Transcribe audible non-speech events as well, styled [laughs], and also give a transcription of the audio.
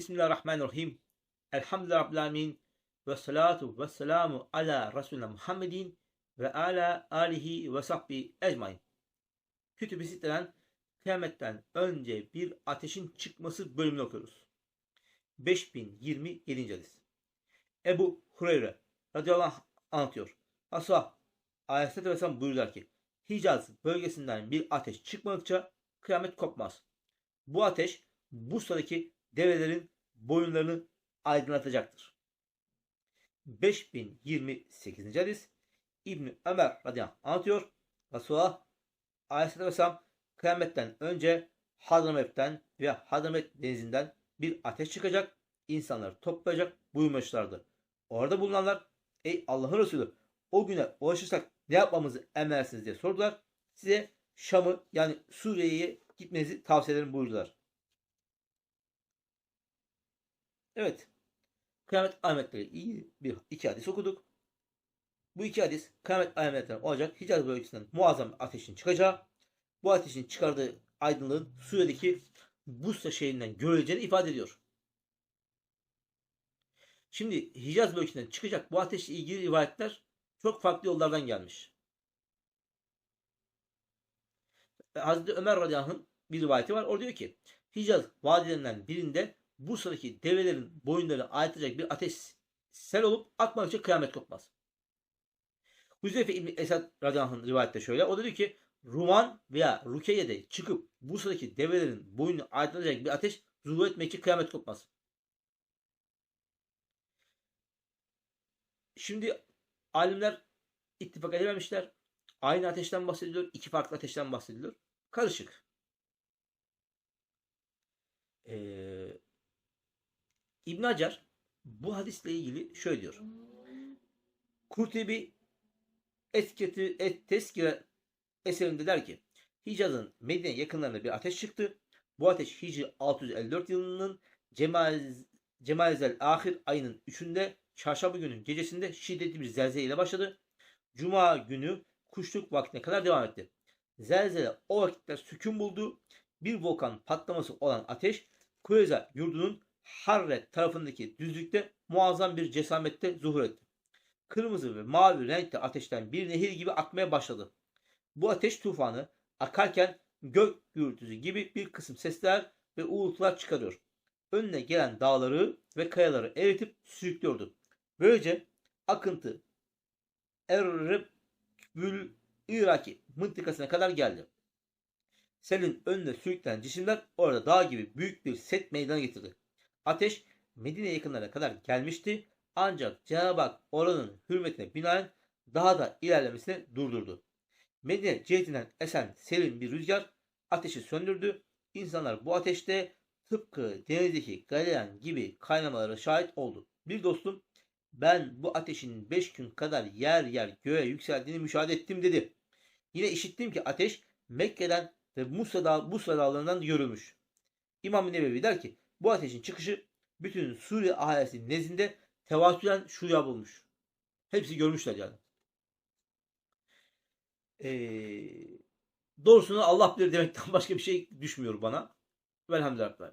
Bismillahirrahmanirrahim. Elhamdülillahi Rabbil. Ve salatu ve selamu ala Resulüne Muhammedin ve ala alihi ve sahbihi ecmain. Kütüb-i Sitte'den kıyametten önce bir ateşin çıkması bölümünü okuyoruz. 5027. hadis. Ebu Hureyre radıyallahu anh anlatıyor. Asla Aleyhisselatü Vesselam buyurdular ki Hicaz bölgesinden bir ateş çıkmadıkça kıyamet kopmaz. Bu ateş Busra'daki develerin boyunlarını aydınlatacaktır. 5028. hadis İbni Ömer radıyallahu anlatıyor. Resulullah Aleyhisselatü Vesselam kıyametten önce Hadramet'ten ve Hadramet denizinden bir ateş çıkacak, insanları toplayacak buyurmuşlardı. Orada bulunanlar ey Allah'ın Resulü o güne ulaşırsak ne yapmamızı emrersiniz diye sordular. Size Şam'ı yani Suriye'ye gitmenizi tavsiye ederim buyurdular. Evet. Kıyamet alametleri iyi bir iki hadis okuduk. Bu iki hadis kıyamet alametlerinden olacak. Hicaz bölgesinden muazzam ateşin çıkacağı, bu ateşin çıkardığı aydınlığın Suriye'deki Busra şehrinden görüleceğini ifade ediyor. Şimdi Hicaz bölgesinden çıkacak bu ateşle ilgili rivayetler çok farklı yollardan gelmiş. Hazreti Ömer radıyallahu bir rivayeti var. Orada diyor ki Hicaz vadilerinden birinde Bursa'daki develerin boyunlarını ayıtacak bir ateş sel olup akmadıkça kıyamet kopmaz. Huzeyfe İbni Esad radıyallahu rivayette şöyle. O diyor ki Ruman veya Rukiye'de çıkıp Bursa'daki develerin boyunu aydınlatacak bir ateş zuhur etmek kıyamet kopmaz. Şimdi alimler ittifak edememişler. Aynı ateşten bahsediliyor. iki farklı ateşten bahsediliyor. Karışık. Ee, İbn Hacer bu hadisle ilgili şöyle diyor. Kurtebi Esketi et Teskire eserinde der ki Hicaz'ın Medine yakınlarında bir ateş çıktı. Bu ateş Hicri 654 yılının Cemal Cemalizel Ahir ayının 3'ünde çarşamba günün gecesinde şiddetli bir zelzele ile başladı. Cuma günü kuşluk vaktine kadar devam etti. Zelzele o vakitler sükun buldu. Bir volkan patlaması olan ateş Kureyza yurdunun Harre tarafındaki düzlükte muazzam bir cesamette zuhur etti. Kırmızı ve mavi renkte ateşten bir nehir gibi akmaya başladı. Bu ateş tufanı akarken gök gürültüsü gibi bir kısım sesler ve uğultular çıkarıyor. Önüne gelen dağları ve kayaları eritip sürüklüyordu. Böylece akıntı Erbül Iraki mıntıkasına kadar geldi. Selin önüne sürüklenen cisimler orada dağ gibi büyük bir set meydana getirdi. Ateş Medine yakınlarına kadar gelmişti ancak Cenab-ı Hak oranın hürmetine binaen daha da ilerlemesini durdurdu. Medine cihetinden esen serin bir rüzgar ateşi söndürdü. İnsanlar bu ateşte tıpkı denizdeki galeyan gibi kaynamalara şahit oldu. Bir dostum ben bu ateşin beş gün kadar yer yer göğe yükseldiğini müşahede ettim dedi. Yine işittim ki ateş Mekke'den ve Musa, dağ, Musa dağlarından görülmüş. İmam Nebevi der ki bu ateşin çıkışı bütün Suriye ahalisinin nezdinde tevatüren şuya bulmuş. Hepsi görmüşler yani. Ee, doğrusunu Allah bilir demekten [laughs] başka bir şey düşmüyor bana. Velhamdülillah.